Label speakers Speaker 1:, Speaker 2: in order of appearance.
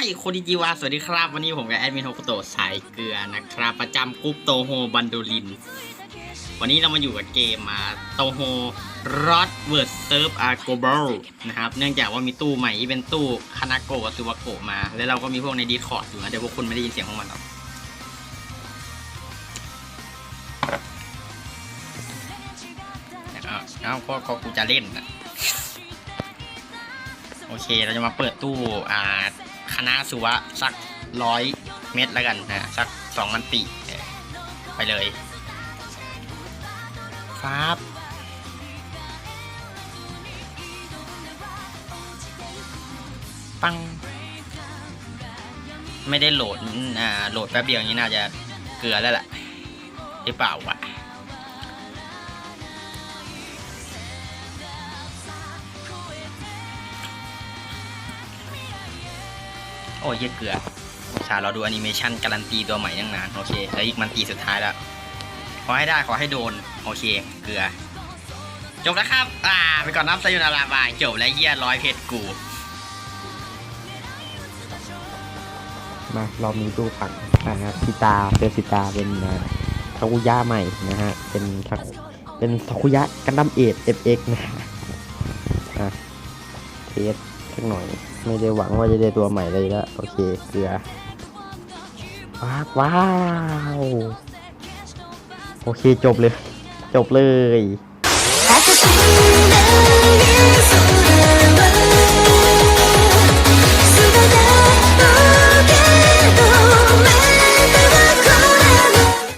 Speaker 1: โคดิจิวาสวัสดีครับ วันนี้ผมกับแอดมินโฮคุโตะสายเกลือนะครับประจำกรุ๊ปโตโฮบันโดลิน วันนี้เรามาอยู่กับเกมมาโตโฮรอดเวิร์ดเซิร์ฟอาร์โกเบลนะครับ เนื่องจากว่ามีตู้ใหม่ที่เป็นตู้คานาโกะกับซูวาโกะมา แล้วเราก็มีพวกในดีคอร์ดอยู่นะเดี๋ยวพวกคุณไม่ได้ยินเสียงของมันหรอกเอาเอาก็ก็กูจะเล่นนะโอเค เราจะมาเปิดตู้อ่า ณะสุวะสักร้อยเม็ดแล้วกันนะสักสองมันปีไปเลยครับปัง ไม่ได้โหลดอ่าโหลดแป๊บเดียวนี้น่าจะเกลือแล้วแหละหรือเปล่าวะ โอ้ยเหี้ยเกลือชาเราดูแอนิเมชันการันตีตัวใหม่ตั้งนาน โอเคแล้วอีกมันตีสุดท้ายแล้ว ขอให้ได้ขอให้โดน โอเค เกลือ จบแล้วครับ อ่า ไปก่อนนับไซยุนาราบายจบแล้วเยี่ยร้อยเพชรกู
Speaker 2: มา เรามีตู้ผักนะครับพิตาเป็นสิตาเป็นทาคุยะใหม่นะฮะ เป็นทักเป็นทาคุยะกันดั้มเอทเอฟเอ็กนะฮะอะเทส สักหน่อย ไม่ได้หวังว่าจะได้ตัวใหม่เลยละโอเคเกลือว้าวว้าวโอเคจบเลย จบเลย